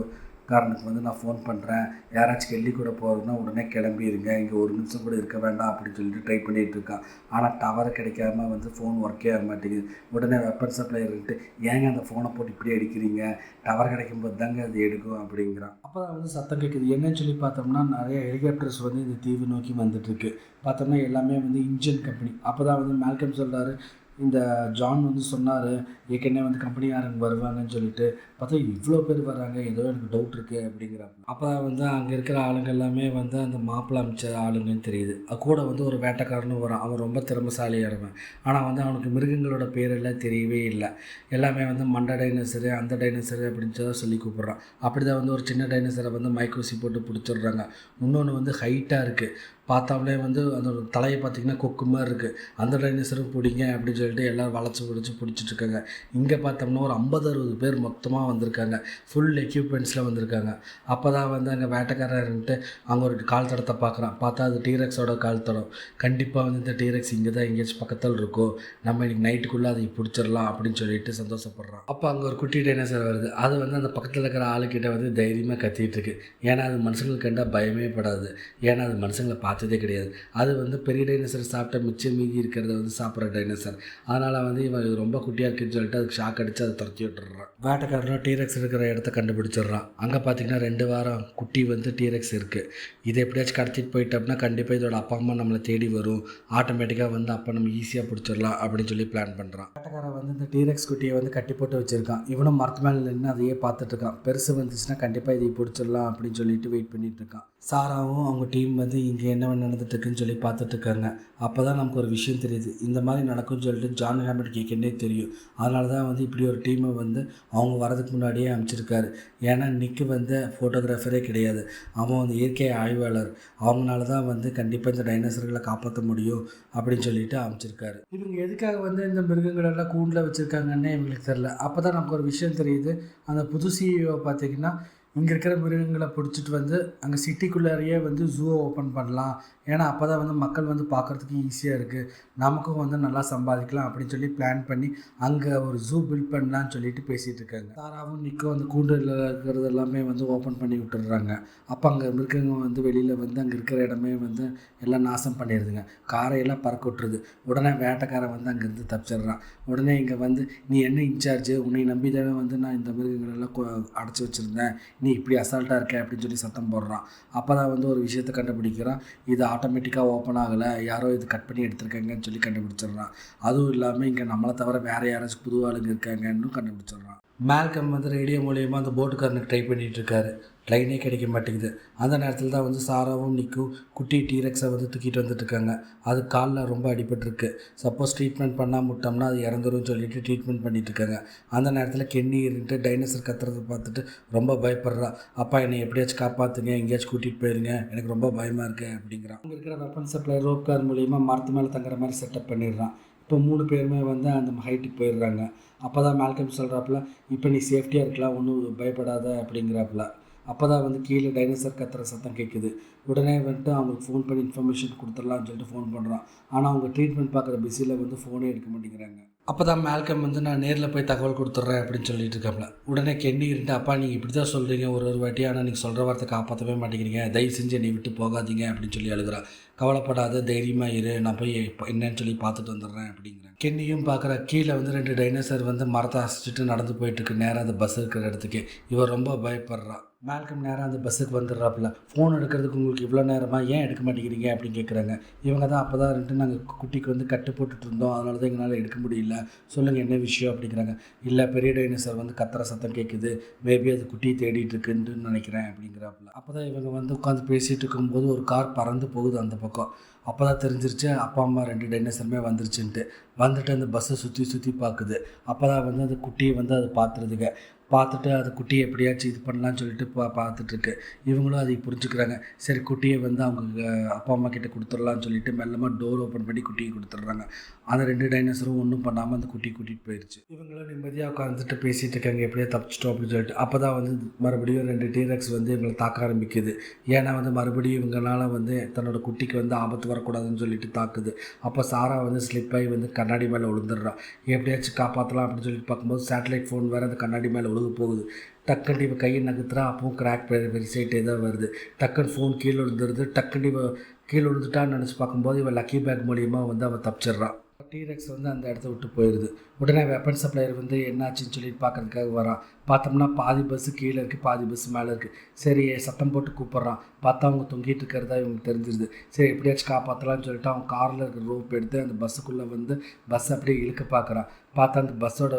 காரனுக்கு வந்து நான் ஃபோன் பண்ணுறேன் யாராச்சும் கெல்லி கூட போகிறதுனா உடனே கிளம்பிடுங்க இங்கே ஒரு நிமிஷம் கூட இருக்க வேண்டாம் அப்படின்னு சொல்லிட்டு ட்ரை பண்ணிகிட்டு இருக்கான். ஆனால் டவர் கிடைக்காம வந்து ஃபோன் ஒர்க்கே ஆக மாட்டேங்குது. உடனே வெப்பன் சப்ளையர்கிட்ட ஏங்க அந்த ஃபோனை போட்டு இப்படி அடிக்கிறீங்க? டவர் கிடைக்கும் போது தாங்க அது எடுக்கும் அப்படிங்கிறான். அப்போ தான் வந்து சத்தம் கேட்குது. என்னன்னு சொல்லி பார்த்தோம்னா நிறைய ஹெலிகாப்டர்ஸ் வந்து இந்த தீவு நோக்கி வந்துட்டுருக்கு பார்த்தோம்னா எல்லாமே வந்து இன்ஜின் கம்பெனி அப்போ தான் வந்து மேல்கம் சொல்கிறாரு இந்த ஜான் வந்து சொன்னார் ஏற்கனவே வந்து கம்பெனிக்காரங்க வருவாங்கன்னு சொல்லிட்டு. பார்த்தா இவ்வளோ பேர் வராங்க ஏதோ எனக்கு டவுட் இருக்குது அப்படிங்கிறாங்க அப்போ வந்து அங்கே இருக்கிற ஆளுங்க எல்லாமே வந்து அந்த மாப்பிள்ள அமைச்ச ஆளுங்கன்னு தெரியுது. அது கூட வந்து ஒரு வேட்டைக்காரனும் வரான். அவன் ரொம்ப திறமசாலியானவன். ஆனால் வந்து அவனுக்கு மிருகங்களோட பேரெல்லாம் தெரியவே இல்லை. எல்லாமே வந்து மண்டை டைனோசரு அந்த டைனோசரு அப்படின்னு சொல்லி சொல்லி கூப்பிட்றான். அப்படி தான் வந்து ஒரு சின்ன டைனோசரை வந்து மைக்ரோசி போட்டு பிடிச்சிடுறாங்க. இன்னொன்று வந்து ஹைட்டாக இருக்குது பார்த்தாலே வந்து அந்த தலையை பார்த்தீங்கன்னா கொக்கு மாதிரி இருக்குது அந்த டைனோசரும் பிடிங்க அப்படின்னு சொல்லிட்டு எல்லோரும் வளைச்சி பிடிச்சி பிடிச்சிட்ருக்காங்க இங்கே பார்த்தோம்னா ஒரு ஐம்பது அறுபது பேர் மொத்தமாக வந்திருக்காங்க. ஃபுல் எக்யூப்மெண்ட்ஸில் வந்திருக்காங்க. அப்போ தான் வந்து அங்கே வேட்டைக்காரன்ட்டு அங்கே ஒரு கால் தடத்தை பார்க்குறான். பார்த்தா அது டீரெக்ஸோட கால் தடம். கண்டிப்பாக வந்து இந்த டீரெக்ஸ் இங்கே தான் எங்கேயாச்சும் பக்கத்தில் இருக்கும் நம்ம இன்னைக்கு நைட்டுக்குள்ளே அதை பிடிச்சிடலாம் அப்படின்னு சொல்லிட்டு சந்தோஷப்படுறான். அப்போ அங்கே ஒரு குட்டி டைனோசர் வருது. அது வந்து அந்த பக்கத்தில் இருக்கிற ஆளுக்கிட்ட வந்து தைரியமாக கத்திகிட்டு இருக்கு. ஏன்னா அது மனுஷங்களுக்கு கண்டால் பயமே படாது. ஏன்னா அது மனுஷங்களை பார்த்து பார்த்ததே கிடையாது. அது வந்து பெரிய டைனோசர் சாப்பிட்ட மிச்சம் மீதி இருக்கிறத வந்து சாப்பிட்ற டைனோசர் அதனால் வந்து இவன் ரொம்ப குட்டியாக இருக்குன்னு சொல்லிட்டு அதுக்கு ஷாக் அடித்து அதை துரத்தி விட்டுறான் வேட்டைக்காரனும் டீரெக்ஸ் இருக்கிற இடத்த கண்டுபிடிச்சிடுறான். அங்கே பார்த்தீங்கன்னா ரெண்டு வாரம் குட்டி வந்து டீரெக்ஸ் இருக்குது இதை எப்படியாச்சும் கடத்திட்டு போயிட்டோம்னா கண்டிப்பாக இதோட அப்பா அம்மா நம்மளை தேடி வரும். ஆட்டோமேட்டிக்காக வந்து அப்போ நம்ம ஈஸியாக பிடிச்சிடலாம் அப்படின்னு சொல்லி பிளான் பண்ணுறான் வேட்டைக்காரன் வந்து இந்த டீரெக்ஸ் குட்டியை வந்து கட்டி போட்டு வச்சுருக்கான். இவனும் மரத்து மேலே நின்று அதையே பார்த்துட்டு இருக்கான். பெருசு வந்துச்சுன்னா கண்டிப்பாக இதை பிடிச்சிடலாம் அப்படின்னு சொல்லிட்டு வெயிட் பண்ணிட்டு இருக்கான். சாராவும் அவங்க டீம் வந்து இங்கே என்ன நடந்துட்டுருக்குன்னு சொல்லி பார்த்துட்ருக்காங்க அப்போ தான் நமக்கு ஒரு விஷயம் தெரியுது. இந்த மாதிரி நடக்கும்னு சொல்லிட்டு ஜான் ஹேமட் கேட்கனே தெரியும். அதனால தான் வந்து இப்படி ஒரு டீமை வந்து அவங்க வரதுக்கு முன்னாடியே அமைச்சிருக்காரு ஏன்னா நிக்கு வந்து ஃபோட்டோகிராஃபரே கிடையாது. அவன் வந்து இயற்கை ஆய்வாளர். அவங்களால தான் வந்து கண்டிப்பாக இந்த டைனோசர்களை காப்பாற்ற முடியும் அப்படின்னு சொல்லிட்டு அமைச்சிருக்காரு இவங்க எதுக்காக வந்து இந்த மிருகங்களெல்லாம் கூண்டில் வச்சுருக்காங்கன்னே எங்களுக்கு தெரில அப்போ தான் நமக்கு ஒரு விஷயம் தெரியுது. அந்த புது சிஇஓ பார்த்தீங்கன்னா இங்கே இருக்கிற மிருகங்களை பிடிச்சிட்டு வந்து அங்கே சிட்டிக்குள்ளாரையே வந்து ஜூவை ஓப்பன் பண்ணலாம். ஏன்னா அப்போ தான் வந்து மக்கள் வந்து பார்க்குறதுக்கு ஈஸியாக இருக்குது நமக்கும் வந்து நல்லா சம்பாதிக்கலாம் அப்படின்னு சொல்லி பிளான் பண்ணி அங்கே ஒரு ஜூ பில்ட் பண்ணலான்னு சொல்லிட்டு பேசிகிட்டு இருக்காங்க. தாராவும் நிற்கும் அந்த கூண்டில் இருக்கிறது எல்லாமே வந்து ஓப்பன் பண்ணி விட்டுடுறாங்க. அப்போ அங்கே மிருகங்க வந்து வெளியில் வந்து அங்கே இருக்கிற இடமே வந்து எல்லாம் நாசம் பண்ணிடுதுங்க. காரையெல்லாம் பறக்க விட்டுருது. உடனே வேட்டைக்காரன் வந்து அங்கேருந்து தப்பிச்சிடுறான். உடனே இங்கே வந்து நீ என்ன இன்சார்ஜ் உன்னை நம்பி தானே வந்து நான் இந்த மிருகங்களெல்லாம் கொ- அடைச்சி வச்சுருந்தேன். நீ இப்படி அசால்ட்டாக இருக்க அப்படின்னு சொல்லி சத்தம் போடுறான். அப்போ தான் வந்து ஒரு விஷயத்தை கண்டுபிடிக்கிறான். இது ஆட்டோமேட்டிக்காக ஓப்பன் ஆகலை. யாரோ இது கட் பண்ணி எடுத்திருக்காங்கன்னு சொல்லி கண்டுபிடிச்சிடுறான். அதுவும் இல்லாமல் இங்கே நம்மளை தவிர வேறு யாராச்சும் புது ஆளுங்க இருக்காங்கன்னு கண்டுபிடிச்சிடுறான். மேல்கம் வந்து ரேடியோ மூலியமாக அந்த போட்டுக்காரனுக்கு ட்ரை பண்ணிகிட்டு இருக்காரு. லைனே கிடைக்க மாட்டேங்குது. அந்த நேரத்தில் தான் வந்து சாராவும் நிற்கும் குட்டி டீரெக்ஸை வந்து தூக்கிட்டு வந்துட்டுருக்காங்க. அது காலில் ரொம்ப அடிபட்டுருக்கு. சப்போஸ் ட்ரீட்மெண்ட் பண்ணால் விட்டோம்னா அது இறந்துரும் சொல்லிட்டு ட்ரீட்மெண்ட் பண்ணிட்டு இருக்காங்க அந்த நேரத்தில் கெண்ணி இருந்துட்டு டைனோசர் கத்துறதை பார்த்துட்டு ரொம்ப பயப்படுறா. அப்பா என்னை எப்படியாச்சும் காப்பாற்றுங்க எங்கேயாச்சும் கூட்டிகிட்டு போயிருங்க. எனக்கு ரொம்ப பயமாக இருக்குது அப்படிங்கிறான் அங்கே இருக்கிற வெப்பன் சப்ளை ரோப் கார் மூலியமாக மரத்து மேலே தங்குற மாதிரி செட்டப் பண்ணிடுறான். இப்போ மூணு பேருமே வந்து அந்த ஹைட்டுக்கு போயிடுறாங்க. அப்போ தான் மேல்கம் சொல்கிறாப்புல இப்போ நீ சேஃப்டியாக இருக்கலாம் ஒன்றும் பயப்படாத அப்படிங்கிறாப்புல. அப்போ தான் வந்து கீழே டைனோசர் கத்துற சத்தம் கேட்குது உடனே வந்துட்டு அவங்களுக்கு ஃபோன் பண்ணி இன்ஃபர்மேஷன் கொடுத்துடலாம்னு சொல்லிட்டு ஃபோன் பண்ணுறான் ஆனால் அவங்க ட்ரீட்மெண்ட் பார்க்குற பிஸியில் வந்து ஃபோனே எடுக்க மாட்டேங்கிறாங்க. அப்போ தான் மேல்கம் வந்து நான் நேரில் போய் தகவல் கொடுத்துட்றேன் அப்படின்னு சொல்லிட்டு இருக்காப்புல உடனே கெண்ணி இருந்துட்டு அப்பா நீங்கள் இப்படி தான் சொல்கிறீங்க ஒரு ஒரு வாட்டி ஆனால் நீங்கள் சொல்கிற வார்த்தை காப்பாற்றவே மாட்டேங்கிறீங்க. தயவு செஞ்சு என்னை விட்டு போகாதீங்க அப்படின்னு சொல்லி அழுகிறா. கவலைப்படாத தைரியமாக இரு. நான் போய் என்னன்னு சொல்லி பார்த்துட்டு வந்துடுறேன் அப்படிங்கிறேன் கென்னியும் பார்க்குற கீழே வந்து ரெண்டு டைனோசர் வந்து மரத்தை அசைச்சிட்டு நடந்து போயிட்டுருக்கு நேராக அந்த பஸ் இருக்கிற இடத்துக்கு. இவன் ரொம்ப பயப்படுறா. மேல்கம் நேரம் அந்த பஸ்ஸுக்கு வந்துடுறாப்புல. ஃபோன் எடுக்கிறதுக்கு உங்களுக்கு இவ்வளோ நேரமாக ஏன் எடுக்க மாட்டேங்கிறீங்க? அப்படின்னு கேட்குறாங்க இவங்க தான் அப்போ தான் ரெண்டு நாங்கள் குட்டிக்கு வந்து கட்டு போட்டுட்டு இருந்தோம். அதனால தான் எங்களால் எடுக்க முடியல. சொல்லுங்கள் என்ன விஷயம்? அப்படிங்கிறாங்க. இல்லை பெரிய டைனோசர் வந்து கத்துற சத்தம் கேட்குது மேபி அது குட்டியை தேடிட்டு இருக்குன்னு நினைக்கிறேன் அப்படிங்கிறாப்புல. அப்போ தான் இவங்க வந்து உட்காந்து பேசிகிட்டு இருக்கும்போது ஒரு கார் பறந்து போகுது அந்த பக்கம். அப்போ தான் தெரிஞ்சிருச்சு அப்பா அம்மா ரெண்டு டைனோசருமே வந்துருச்சுன்ட்டு. வந்துட்டு அந்த பஸ்ஸை சுற்றி சுற்றி பார்க்குது. அப்போ தான் வந்து அந்த குட்டியை வந்து அது பார்த்துருதுங்க. பார்த்துட்டு அது குட்டியை எப்படியாச்சும் இது பண்ணலான்னு சொல்லிட்டு பா பார்த்துட்ருக்கு. இவங்களும் அதை புரிஞ்சுக்கிறாங்க. சரி குட்டியை வந்து அவங்க அப்பா அம்மா கிட்டே கொடுத்துடலான்னு சொல்லிட்டு மெல்லமாக டோர் ஓப்பன் பண்ணி குட்டியை கொடுத்துட்றாங்க. அந்த ரெண்டு டைனோசரும் ஒன்றும் பண்ணாமல் அந்த குட்டி கூட்டிகிட்டு போயிடுச்சு இவங்களும் நிம்மதியாக உட்காந்துட்டு பேசிகிட்டு இருக்காங்க எப்படியோ தப்பிச்சிட்டோம் அப்படின்னு சொல்லிட்டு. அப்போ தான் வந்து மறுபடியும் ரெண்டு டீரக்ஸ் வந்து இவங்களை தாக்க ஆரம்பிக்குது. ஏன்னா வந்து மறுபடியும் இவங்களால் வந்து தன்னோட குட்டிக்கு வந்து ஆபத்து வரக்கூடாதுன்னு சொல்லிட்டு தாக்குது. அப்போ சாரா வந்து ஸ்லிப் ஆகி வந்து கண்ணாடி மேலே விழுந்துடுறா. எப்படியாச்சும் காப்பாற்றலாம் அப்படின்னு சொல்லிட்டு பார்க்கும்போது சேட்டலைட் ஃபோன் வேறு அந்த கண்ணாடி மேலே விழுக போகுது. டக்குன்னு இவன் கையை நகர்த்துறா அப்பவும் கிராக் பெருசாகிட்டே தான் வருது. டக்குன்னு ஃபோன் கீழே விழுந்துருது டக்குன்னு இவன் கீழே விழுந்துட்டான்னு நினச்சி பார்க்கும்போது இவன் லக்கி பேக் மூலியமாக வந்து அவன் தப்பிச்சிடுறான் டீரெக்ஸ் வந்து அந்த இடத்த விட்டு போயிடுது உடனே வெப்பன் சப்ளையர் வந்து என்னாச்சுன்னு சொல்லி பார்க்கறதுக்காக வரான். பார்த்தோம்னா பாதி பஸ்ஸு கீழே இருக்குது பாதி பஸ் மேலே இருக்குது சரி சத்தம் போட்டு கூப்பிட்றான். பார்த்தா அவங்க தொங்கிட்டு இருக்கிறதா இவங்களுக்கு தெரிஞ்சிருது. சரி எப்படியாச்சும் காப்பாற்றலாம்னு சொல்லிட்டு அவன் காரில் இருக்கிற ரோப் எடுத்து அந்த பஸ்ஸுக்குள்ளே வந்து பஸ் அப்படியே இழுக்க பார்க்குறான். பார்த்தா அந்த பஸ்ஸோட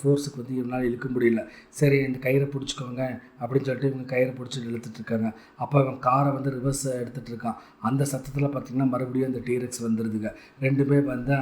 ஃபோர்ஸுக்கு வந்து இவனால் இழுக்க முடியல. சரி இந்த கயிறை பிடிச்சிக்கோங்க அப்படின்னு சொல்லிட்டு இவங்க கயிறை பிடிச்சி இழுத்துட்டு இருக்காங்க. அப்போ இவன் காரை வந்து ரிவர்ஸ் எடுத்துகிட்டு இருக்கான். அந்த சத்தத்தில் பார்த்திங்கன்னா மறுபடியும் அந்த டீரெக்ஸ் வந்துடுதுங்க ரெண்டுமே வந்து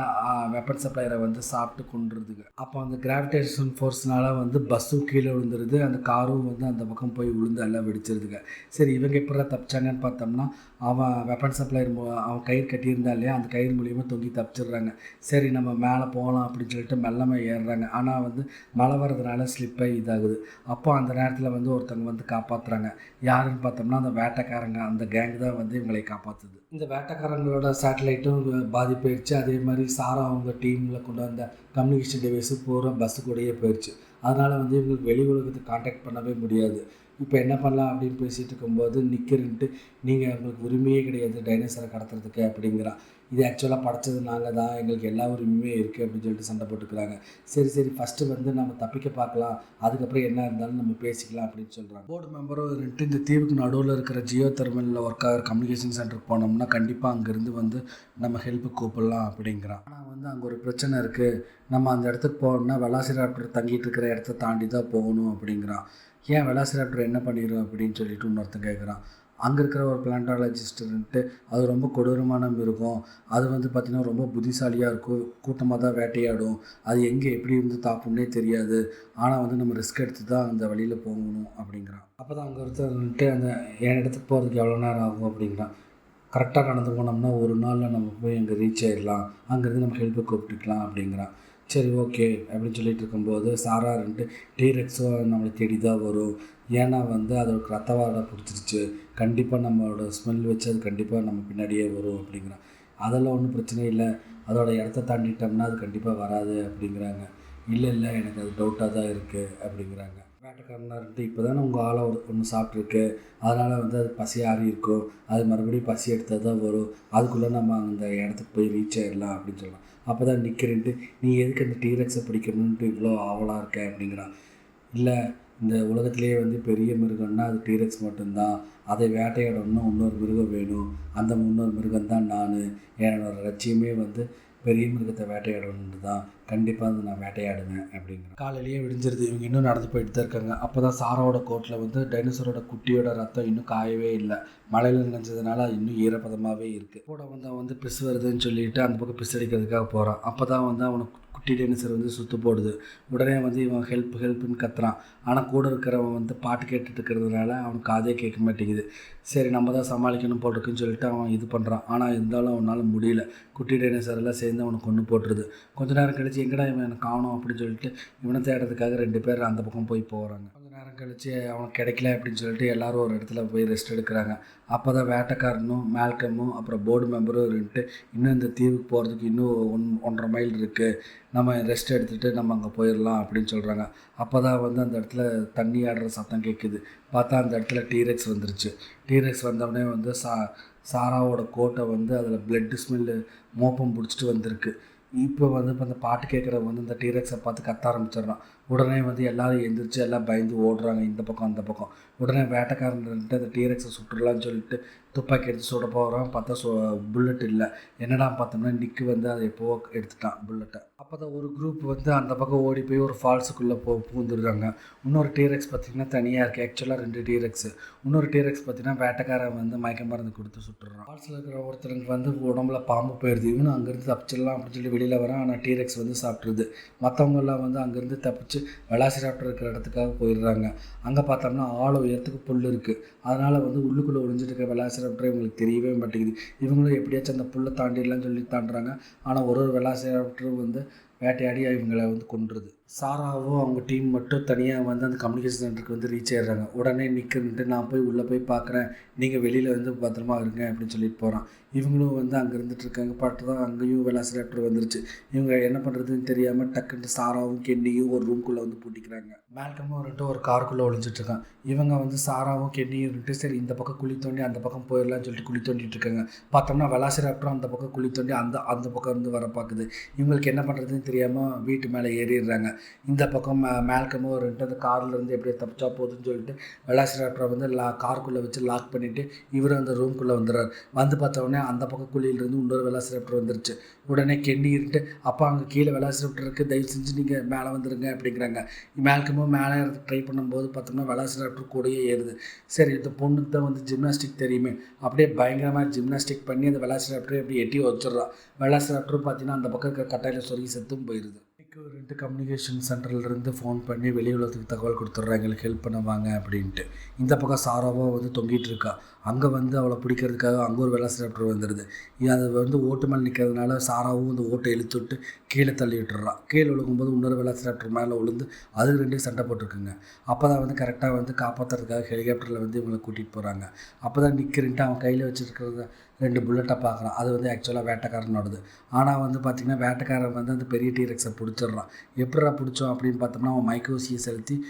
வெப்பன் சப்ளையரை வந்து சாப்பிட்டு கொண்டுருதுங்க அப்போ அந்த கிராவிடேஷன் ஃபோர்ஸ்னால வந்து பஸ்ஸும் கீழே கீழே விழுந்துருது அந்த காரும் வந்து அந்த பக்கம் போய் விழுந்து எல்லாம் வெடிச்சிருதுங்க. சரி இவங்க எப்படா தப்பிச்சாங்கன்னு பார்த்தோம்னா அவன் வெப்பன் சப்ளையர் அவன் கயிறு கட்டியிருந்தா இல்லையா அந்த கயிறு மூலியமாக தொங்கி தப்பிச்சிடுறாங்க. சரி நம்ம மேலே போகலாம் அப்படின்னு சொல்லிட்டு மெல்லமாக ஏறுறாங்க. ஆனால் வந்து மழை வர்றதுனால ஸ்லிப்பாகி இதாகுது. அப்போ அந்த நேரத்தில் வந்து ஒருத்தவங்க வந்து காப்பாற்றுறாங்க யாருன்னு பார்த்தோம்னா அந்த வேட்டைக்காரங்க அந்த கேங் தான் வந்து இவங்களை காப்பாற்றுது இந்த வேட்டக்காரங்களோட சேட்டலைட்டும் பாதிப்பாயிடுச்சு. அதே மாதிரி சாரா அவங்க டீமில் கொண்டு வந்த கம்யூனிகேஷன் டிவைஸும் பூரா பஸ்ஸு கூடயே போயிடுச்சு அதனால் வந்து இவங்களுக்கு வெளி உலகத்தை காண்டாக்ட் பண்ணவே முடியாது. இப்போ என்ன பண்ணலாம் அப்படின்னு பேசிகிட்டு இருக்கும்போது நிற்கிறன்ட்டு நீங்கள் உங்களுக்கு உரிமையே கிடையாது டைனோசரை கடத்துறதுக்கு அப்படிங்கிறான் இது ஆக்சுவலாக படைச்சது நாங்கள் தான் எங்களுக்கு எல்லா உரிமையுமே இருக்குது அப்படின்னு சொல்லிட்டு சண்டை போட்டுக்கிறாங்க. சரி சரி ஃபஸ்ட்டு வந்து நம்ம தப்பிக்க பார்க்கலாம். அதுக்கப்புறம் என்ன இருந்தாலும் நம்ம பேசிக்கலாம் அப்படின்னு சொல்கிறாங்க போர்டு மெம்பரும் ரெண்டு இந்த தீவுக்கு நடுவில் இருக்கிற ஜியோ தெர்மலில் ஒர்க் ஆகிற கம்யூனிகேஷன் சென்டருக்கு போனோம்னா கண்டிப்பாக அங்கேருந்து வந்து நம்ம ஹெல்ப்பு கூப்பிடலாம் அப்படிங்கிறான். ஆனால் வந்து அங்கே ஒரு பிரச்சனை இருக்குது நம்ம அந்த இடத்துக்கு போனோம்னா வெலாசிராப்டர் தங்கிட்டு இருக்கிற இடத்த தாண்டி தான் போகணும் அப்படிங்கிறான். ஏன் வெலாசிராப்டர் என்ன பண்ணிடும் அப்படின்னு சொல்லிட்டு இன்னொருத்தன் கேட்குறான் அங்கே இருக்கிற ஒரு பிளான்டாலஜிஸ்ட்டுன்ட்டு அது ரொம்ப கொடூரமான மிருகம். அது வந்து பார்த்திங்கன்னா ரொம்ப புத்திசாலியாக இருக்கும். கூட்டமாக தான் வேட்டையாடும். அது எங்கே எப்படி இருந்து தாக்கும்னே தெரியாது. ஆனால் வந்து நம்ம ரிஸ்க் எடுத்து தான் அந்த வழியில் போகணும் அப்படிங்கிறான். அப்போ தான் அங்கே ஒருத்தர்ன்ட்டு அந்த என் இடத்துக்கு போகிறதுக்கு எவ்வளோ நேரம் ஆகும் அப்படிங்கிறான். கரெக்டாக நடந்து போனோம்னா ஒரு நாளில் நம்ம போய் அங்கே ரீச் ஆயிடலாம். அங்கேருந்து நம்ம ஹெல்ப்பை கூப்பிட்டுக்கலாம் அப்படிங்கிறான். சரி ஓகே அப்படின்னு சொல்லிட்டு இருக்கும்போது சாராருன்ட்டு டீரெக்ஸும் நம்மளை தேடி தான் வரும். ஏன்னா வந்து அதோட ரத்தவாடை பிடிச்சிருச்சு. கண்டிப்பாக நம்மளோட ஸ்மெல் வச்சு அது கண்டிப்பாக நம்ம பின்னாடியே வரும் அப்படிங்கிறான் அதெல்லாம் ஒன்றும் பிரச்சனை இல்லை. அதோட இடத்த தாண்டிட்டோம்னா அது கண்டிப்பாக வராது அப்படிங்கிறாங்க. இல்லை இல்லை எனக்கு அது டவுட்டாக தான் இருக்குது அப்படிங்கிறாங்க. வேட்டைக்காரனார்ட்டு இப்போ தானே உங்கள் ஆளை ஒரு ஒன்று சாப்பிட்ருக்கு அதனால் வந்து அது பசி ஆறி இருக்கும். அது மறுபடியும் பசி எடுத்தால் தான் வரும். அதுக்குள்ளே நம்ம அந்த இடத்துக்கு போய் ரீச் ஆயிடலாம் அப்படின்னு சொல்லலாம். அப்போ தான் நிற்கிறேன்ட்டு நீ எதுக்கு அந்த டீரெக்ஸை பிடிக்கணுன்ட்டு இவ்வளோ ஆவலாக இருக்க? அப்படிங்கிறான். இல்லை இந்த உலகத்திலேயே வந்து பெரிய மிருகம்னா அது டீரெக்ஸ் மட்டும்தான். அதை வேட்டையாடணும்னா இன்னொரு மிருகம் வேணும். அந்த இன்னொரு மிருகம் தான் நான். என்னோட லட்சியமே வந்து பெரிய மிருகத்தை வேட்டையாடணுன்ட்டு தான். கண்டிப்பாக வந்து நான் வேட்டையாடுவேன் அப்படிங்கிற. காலையிலேயே விடிஞ்சிருது. இவங்க இன்னும் நடந்து போயிட்டு தான் இருக்காங்க. அப்போ தான் சாராவோட கோட்டில் வந்து டைனோசரோட குட்டியோட ரத்தம் இன்னும் காயவே இல்லை. மழையில் நினைஞ்சதுனால அது இன்னும் ஈரப்பதமாகவே இருக்குது கூட வந்து அவன் வந்து பிசு வருதுன்னு சொல்லிட்டு அந்த பக்கம் பிசு அடிக்கிறதுக்காக போகிறான் அப்போ தான் வந்து அவனுக்கு குட்டி டைனோசர் வந்து சுற்று போடுது. உடனே வந்து இவன் ஹெல்ப் ஹெல்ப்னு கத்துறான். ஆனால் கூட இருக்கிறவன் வந்து பாட்டு கேட்டுட்டு இருக்கிறதுனால அவனுக்கு காதே கேட்க மாட்டேங்குது. சரி நம்ம தான் சமாளிக்கணும் போல் இருக்குன்னு சொல்லிட்டு அவன் இது பண்ணுறான் ஆனால் இருந்தாலும் அவனால் முடியல. குட்டி டைனோசர் எல்லாம் சேர்ந்து அவனுக்கு கொண்டு போட்டுருது. கொஞ்ச நேரம் கழிச்சு எங்கடா இவன் எனக்கு காணும் அப்படின்னு சொல்லிட்டு இவனை தேடுறதுக்காக ரெண்டு பேர் அந்த பக்கம் போய் போகிறாங்க கொஞ்ச நேரம் கழிச்சு அவனுக்கு கிடைக்கல அப்படின்னு சொல்லிட்டு எல்லாரும் ஒரு இடத்துல போய் ரெஸ்ட் எடுக்கிறாங்க. அப்போ தான் வேட்டைக்காரனும் மேல்கமும் அப்புறம் போர்டு மெம்பரும் இருந்துட்டு இன்னும் இந்த தீவுக்கு போகிறதுக்கு இன்னும் ஒன் ஒன்றரை மைல் இருக்குது நம்ம ரெஸ்ட் எடுத்துகிட்டு நம்ம அங்கே போயிடலாம் அப்படின்னு சொல்கிறாங்க அப்போ தான் வந்து அந்த இடத்துல தண்ணி ஆடுற சத்தம் கேட்குது பார்த்தா அந்த இடத்துல டீரெக்ஸ் வந்துருச்சு. டீரெக்ஸ் வந்தவுடனே வந்து சா சாராவோட கோட்டை வந்து அதில் பிளட்டு ஸ்மெல்லு மோப்பம் பிடிச்சிட்டு வந்திருக்கு. இப்போ வந்து இப்போ அந்த பாட்டு கேட்குறவங்க வந்து இந்த டீரெக்ஸை பார்த்து கத்த ஆரம்பிச்சிடுறான். உடனே வந்து எல்லாரும் எந்திரிச்சு எல்லாம் பயந்து ஓடுறாங்க. இந்த பக்கம் அந்த பக்கம். உடனே வேட்டைக்காரன்ட்டு அந்த டீரெக்ஸை சுட்டுடலான்னு சொல்லிட்டு துப்பாக்கி எடுத்து சுட போகிறான் பார்த்தா சு புல்லட் இல்லை. என்னடா பார்த்தோம்னா நிக்கு வந்து அதை எப்போ எடுத்துட்டான் புல்லட்டை அப்போ தான் ஒரு குரூப் வந்து அந்த பக்கம் ஓடி போய் ஒரு ஃபால்ஸுக்குள்ளே போ பூந்துடுறாங்க. இன்னொரு டீரெக்ஸ் பார்த்திங்கன்னா தனியாக இருக்குது ஆக்சுவலாக ரெண்டு டீரெக்ஸ் இன்னொரு டீரெக்ஸ் பார்த்திங்கன்னா வேட்டைக்காரன் வந்து மயக்க மருந்து கொடுத்து சுட்டுறான். ஃபால்ஸில் இருக்கிற ஒருத்தருக்கு வந்து உடம்புல பாம்பு போயிடுது இவனு அங்கேருந்து தப்பிச்சிடலாம் அப்படின்னு சொல்லி வெளியில் வரான். ஆனால் டீரெக்ஸ் வந்து சாப்பிட்ருது மற்றவங்கெல்லாம் வந்து அங்கேருந்து தப்பிச்சு வெலாசிராப்டர் இருக்கிற இடத்துக்காக போயிடுறாங்க. அங்கே பார்த்தோம்னா ஆள் உயரத்துக்கு புல் இருக்குது அதனால் வந்து உள்ளுக்குள்ளே ஒளிஞ்சிட்டு இருக்க வெலாசிராப்டர் இவங்களுக்கு தெரியவே மாட்டேங்குது. இவங்களும் எப்படியாச்சும் அந்த புல்லை தாண்டிடலாம்னு சொல்லி தாண்டுறாங்க. ஆனால் ஒரு ஒரு வெலாசிராப்டரும் வந்து வேட்டையாடி இவங்களை வந்து கொன்றுது. சாராவும் அவங்க டீம் மட்டும் தனியாக வந்து அந்த கம்யூனிகேஷன் சென்டருக்கு வந்து ரீச் ஆயிடுறாங்க. உடனே நிற்கிறன்ட்டு நான் போய் உள்ளே போய் பார்க்குறேன் நீங்கள் வெளியில் வந்து பத்திரமா இருங்க அப்படின்னு சொல்லிட்டு போகிறான் இவங்களும் வந்து அங்கே இருந்துட்டு இருக்காங்க. பாட்டு தான் அங்கேயும் வெலாசிலேட்டர் வந்துருச்சு. இவங்க என்ன பண்ணுறதுன்னு தெரியாமல் டக்குன்ட்டு சாராவும் கென்னியும் ஒரு ரூம்குள்ளே வந்து பூட்டிக்கிறாங்க. மேல்கமும் வந்துட்டு ஒரு காருக்குள்ளே ஒழிஞ்சிட்ருக்கான் இவங்க வந்து சாராவும் கென்னியும் இருந்துட்டு சரி இந்த பக்கம் குழி தோண்டி அந்த பக்கம் போயிடலாம்னு சொல்லிட்டு குழி தோண்டிட்டு இருக்காங்க. பார்த்தோம்னா வெலாசிராப்டரும் அந்த பக்கம் குழி தோண்டி அந்த அந்த பக்கம் இருந்து வர பார்க்குது இவங்களுக்கு என்ன பண்ணுறதுன்னு தெரியாமல் வீட்டு மேலே ஏறிடுறாங்க. இந்த பக்கம் மே ரெண்டு அந்த கார்லேருந்து எப்படியோ தப்பிச்சா போதுன்னு சொல்லிட்டு வெலாசிராப்டரை வந்து லா கார்க்குள்ளே வச்சு லாக் பண்ணிவிட்டு இவர் அந்த ரூம்குள்ளே வந்துடுறார். வந்து பார்த்தோடனே அந்த பக்கம் குழியிலேருந்து இன்னொரு வெலாசிராப்டர் வந்துருச்சு. உடனே கெண்ணி அப்பா அங்கே கீழே வெலாசிராப்டர் இருக்குது தயவு செஞ்சு நீங்கள் மேலே வந்துடுங்க அப்படிங்கிறாங்க. மேல்கமோ மேலே ட்ரை பண்ணும்போது பார்த்தோம்னா வெலாசிராப்டர் கூடயே ஏறுது. சரி இந்த பொண்ணுக்கு தான் வந்து ஜிம்னாஸ்டிக் தெரியுமே. அப்படியே பயங்கரமாக ஜிம்னாஸ்டிக் பண்ணி அந்த வெலாசிராப்டரை எப்படி எட்டி வச்சிடுறான் வெலாசிராப்டரும் பார்த்தீங்கன்னா அந்த பக்கம் இருக்க கட்டாயில் சொருகி செத்தும் போயிடுது ஒரு ரெண்டு கம்யூனிகேஷன் சென்டர்லேருந்து ஃபோன் பண்ணி வெளி உலகத்துக்கு தகவல் கொடுத்துட்றாங்க எங்களுக்கு ஹெல்ப் பண்ணுவாங்க அப்படின்ட்டு. இந்த பக்கம் சாராவாக வந்து தொங்கிட்டு இருக்கா. அங்கே வந்து அவளை பிடிக்கிறதுக்காக அங்கே ஒரு வெலாசிராப்டர் வந்துடுது அது வந்து ஓட்டு மேலே நிற்கிறதுனால சாராவும் அந்த ஓட்டை இழுத்து விட்டு கீழே தள்ளி விட்டுறான் கீழே விழுகும்போது இன்னொரு வெலாசிராப்டர் மேலே விழுந்து அது ரெண்டையும் சண்டை போட்டிருக்குங்க. அப்போ தான் வந்து கரெக்டாக வந்து காப்பாற்றுறதுக்காக ஹெலிகாப்டரில் வந்து இவங்களை கூட்டிகிட்டு போகிறாங்க அப்போ தான் நிற்கிறன்ட்டு அவன் கையில் வச்சுருக்கிறத ரெண்டு புல்லட்டை பார்க்குறான். அது வந்து ஆக்சுவலாக வேட்டைக்காரனோடது ஆனால் வந்து பார்த்திங்கன்னா வேட்டைக்காரன் வந்து அந்த பெரிய டீரெக்ஸை பிடிச்சிடுறான். எப்படா பிடிச்சோம் அப்படின்னு பார்த்தோம்னா அவன் மைக்ரோசியை செலுத்தி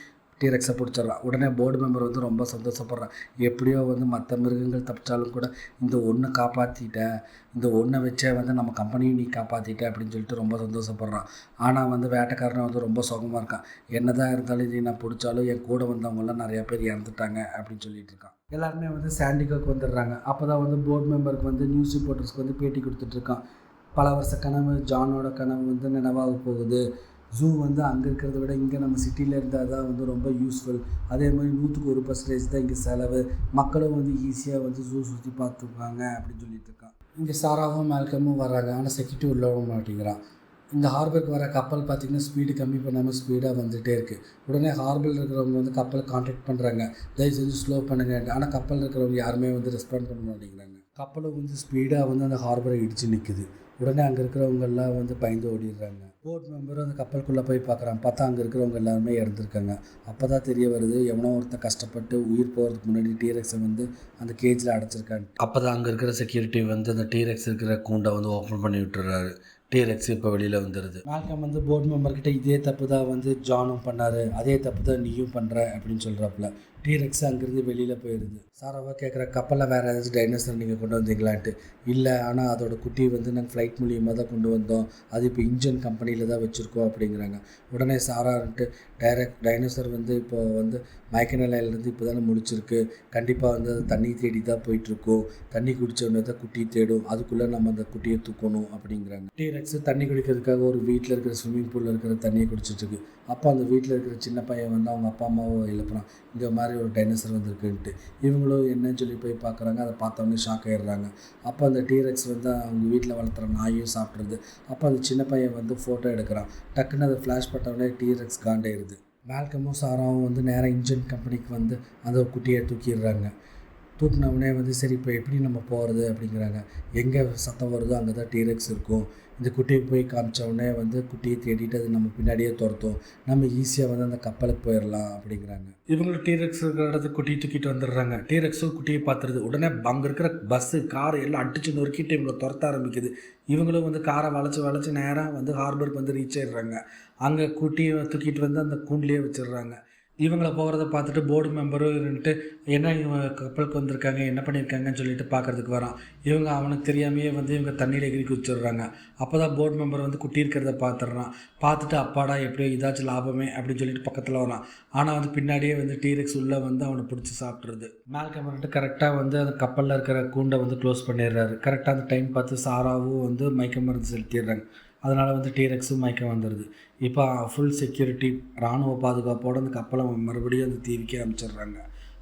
டீரெக்ஸை பிடிச்சிட்றான் உடனே போர்டு மெம்பர் வந்து ரொம்ப சந்தோஷப்படுறான் எப்படியோ வந்து மற்ற மிருகங்கள் தப்பிச்சாலும் கூட இந்த ஒன்றை காப்பாற்றிட்டேன் இந்த ஒன்றை வச்சே வந்து நம்ம கம்பெனியும் நீ காப்பாற்றிட்ட அப்படின்னு சொல்லிட்டு ரொம்ப சந்தோஷப்படுறான் ஆனால் வந்து வேட்டைக்காரனை வந்து ரொம்ப சுகமாக இருக்கான் என்ன தான் இருந்தாலும் நீ நான் பிடிச்சாலும் என் கூட வந்தவங்களாம் நிறையா பேர் இறந்துட்டாங்க அப்படின்னு சொல்லிட்டு இருக்கான் எல்லாருமே வந்து சாண்டிகோக்கு வந்துடுறாங்க. அப்போ தான் வந்து போர்டு மெம்பருக்கு வந்து நியூஸ் ரிப்போர்ட்டர்ஸ்க்கு வந்து பேட்டி கொடுத்துட்ருக்கான் பல வருஷ கனவு ஜானோட கனவு வந்து நினைவாக போகுது. ஜூ வந்து அங்கே இருக்கிறத விட இங்கே நம்ம சிட்டியில் இருந்தால் தான் வந்து ரொம்ப யூஸ்ஃபுல் அதே மாதிரி நூற்றுக்கு ஒரு பர்சன்டேஜ் தான் இங்கே செலவு. மக்களும் வந்து ஈஸியாக வந்து ஜூ சுற்றி பார்த்துருக்காங்க அப்படின்னு சொல்லிட்டு இருக்கான் இங்கே சாராவும் மேல்கமும் வர்றாங்க. ஆனால் செக்யூரிட்டி உள்ள மாட்டேங்கிறான். இந்த ஹார்பருக்கு வர கப்பல் பார்த்திங்கன்னா ஸ்பீடு கம்மி பண்ணாமல் ஸ்பீடாக வந்துகிட்டே இருக்குது உடனே ஹார்பரில் இருக்கிறவங்க வந்து கப்பலை காண்டாக்ட் பண்ணுறாங்க தயவு செஞ்சு ஸ்லோ பண்ணுங்க ஆனால் கப்பல் இருக்கிறவங்க யாருமே வந்து ரெஸ்பாண்ட் பண்ண மாட்டேங்கிறாங்க. கப்பலும் வந்து ஸ்பீடாக வந்து அந்த ஹார்பரை இடித்து நிற்குது உடனே அங்கே இருக்கிறவங்கெல்லாம் வந்து பயந்து ஓடிடுறாங்க. போர்ட் மெம்பரும் அந்த கப்பலுக்குள்ளே போய் பார்க்குறான் பார்த்தா அங்கே இருக்கிறவங்க எல்லாருமே இறந்துருக்காங்க. அப்போ தான் தெரிய வருது எவனோ ஒருத்தன் கஷ்டப்பட்டு உயிர் போகிறதுக்கு முன்னாடி டீரெக்ஸை வந்து அந்த கேஜில் அடைச்சிருக்கான். அப்போ தான் அங்கே இருக்கிற செக்யூரிட்டி வந்து அந்த டீரெக்ஸ் இருக்கிற கூண்டை வந்து ஓப்பன் பண்ணி விட்டுறாரு. டீரெக்ஸ் இப்போ வெளியில் வந்துடுது மேல்கம் வந்து போர்டு மெம்பர்கிட்ட இதே தப்பு தான் வந்து ஜானும் பண்ணார். அதே தப்பு தான் நீயும் பண்ணுற அப்படின்னு சொல்கிறாப்புல டீரெக்ஸ் அங்கேருந்து வெளியில் போயிடுது சாராவாக கேட்குற கப்பலில் வேறு ஏதாச்சும் டைனோசர் நீங்கள் கொண்டு வந்தீங்களான்ட்டு. இல்லை ஆனால் அதோட குட்டி வந்து நாங்கள் ஃப்ளைட் மூலியமாக தான் கொண்டு வந்தோம். அது இப்போ இன்ஜின் கம்பெனியில் தான் வச்சுருக்கோம் அப்படிங்கிறாங்க. உடனே சாரான்ட்டு டைரக்ட் டைனோசர் வந்து இப்போ வந்து மயக்க நிலையிலேருந்து இப்போ தானே முடிச்சிருக்கு. கண்டிப்பாக வந்து அது தண்ணி தேடி தான் போயிட்டுருக்கோம். தண்ணி குடிச்ச தான் குட்டி தேடும். அதுக்குள்ளே நம்ம அந்த குட்டியை தூக்கணும் அப்படிங்கிறாங்க. டீரெக்ஸ் தண்ணி குடிக்கிறதுக்காக ஒரு வீட்டில் இருக்கிற ஸ்விம்மிங் பூலில் இருக்கிற தண்ணியை குடிச்சிட்ருக்கு அப்போ அந்த வீட்டில் இருக்கிற சின்ன பையன் வந்து அவங்க அப்பா அம்மாவை எழுப்புறான். இந்த மாதிரி ஒரு டைனோசர் வந்திருக்குன்ட்டு. இவங்களும் என்னன்னு சொல்லி போய் பார்க்குறாங்க. அதை பார்த்தோன்னே ஷாக் ஆகிடுறாங்க அப்போ அந்த டீரெக்ஸ் வந்து அவங்க வீட்டில் வளர்த்துற நாயும் சாப்பிட்றது. அப்போ அந்த சின்ன பையன் வந்து ஃபோட்டோ எடுக்கிறான். டக்குன்னு அதை ஃப்ளாஷ் பட்டவுடனே டீரெக்ஸ் காண்டாயிருது. மேல்கமும் சாராவும் வந்து நேராக இன்ஜின் கம்பெனிக்கு வந்து அந்த குட்டியை தூக்கிடுறாங்க. தூக்கினவுடனே வந்து சரி இப்போ எப்படி நம்ம போகிறது அப்படிங்கிறாங்க. எங்கே சத்தம் வருதோ அங்கே தான் டீரெக்ஸ் இருக்கும். இந்த குட்டியை போய் காமிச்ச உடனே வந்து குட்டியை தேடிட்டு அது நம்ம பின்னாடியே துரத்தும். நம்ம ஈஸியாக வந்து அந்த கப்பலுக்கு போயிடலாம் அப்படிங்கிறாங்க. இவங்களும் டீரெக்ஸ் இருக்கிற இடத்துக்கு குட்டியை தூக்கிட்டு வந்துடுறாங்க. டீரெக்ஸும் குட்டியை பார்த்துருது உடனே அங்கே இருக்கிற பஸ்ஸு கார் எல்லாம் அடிச்சு நொறுக்கிட்டு இவங்களை துரத்த ஆரம்பிக்குது. இவங்களும் வந்து காரை வளைச்சி வளைச்சி நேராக வந்து ஹார்பருக்கு வந்து ரீச் ஆயிடுறாங்க. அங்கே குட்டியை தூக்கிட்டு வந்து அந்த கூண்டிலே வச்சிடுறாங்க. இவங்கள போகிறத பார்த்துட்டு போர்டு மெம்பருன்ட்டு என்ன இவங்க கப்பலுக்கு வந்திருக்காங்க? என்ன பண்ணியிருக்காங்கன்னு சொல்லிட்டு பார்க்கறதுக்கு வரான். இவங்க அவனுக்கு தெரியாமையே வந்து இவங்க தண்ணியில் எகிரி குதிச்சிடுறாங்க அப்போ தான் போர்டு மெம்பர் வந்து குட்டி இருக்கிறத பார்த்துட்றான். பார்த்துட்டு அப்பாடா எப்படியோ இதாச்சும் லாபமே அப்படின்னு சொல்லிட்டு பக்கத்தில் வரான். ஆனால் வந்து பின்னாடியே வந்து டீரெக்ஸ் உள்ளே வந்து அவனை பிடிச்சி சாப்பிட்றது மேல்கம் வந்துட்டு கரெக்டாக வந்து அந்த கப்பலில் இருக்கிற கூண்டை வந்து க்ளோஸ் பண்ணிடுறாரு. கரெக்டாக அந்த டைம் பார்த்து சாராவும் வந்து மயக்க மருந்து செலுத்திடுறாங்க. அதனால் வந்து டீரெக்ஸும் மயக்கம் வந்துடுது இப்போ ஃபுல் செக்யூரிட்டி இராணுவ பாதுகாப்போடு அந்த கப்பலை மறுபடியும் அந்த தீவுக்கே அமைச்சிடுறாங்க.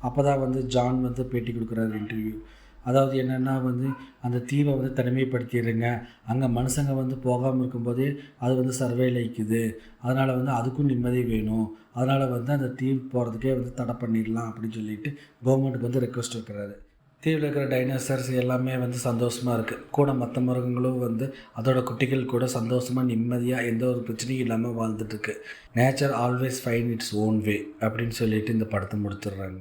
அப்போ தான் வந்து ஜான் வந்து பேட்டி கொடுக்குறாரு இன்டர்வியூ அதாவது என்னென்னா வந்து அந்த தீவை வந்து தனிமைப்படுத்திடுங்க. அங்கே மனுஷங்க வந்து போகாமல் இருக்கும்போதே அது வந்து சர்வேல அதனால் வந்து அதுக்கும் நிம்மதி வேணும். அதனால் வந்து அந்த தீவு போகிறதுக்கே வந்து தடை பண்ணிடலாம் அப்படின்னு சொல்லிட்டு கவர்மெண்ட்டுக்கு வந்து ரெக்வஸ்ட் வைக்கிறாரு. தீவில் இருக்கிற டைனோசர்ஸ் எல்லாமே வந்து சந்தோஷமாக இருக்குது கூட மற்ற மிருகங்களும் வந்து அதோட குட்டிகள் கூட சந்தோஷமாக நிம்மதியாக எந்த ஒரு பிரச்சனையும் இல்லாமல் வாழ்ந்துட்டுருக்கு nature always find its own way அப்படின்னு சொல்லிட்டு இந்த படத்தை முடிச்சிடுறாங்க.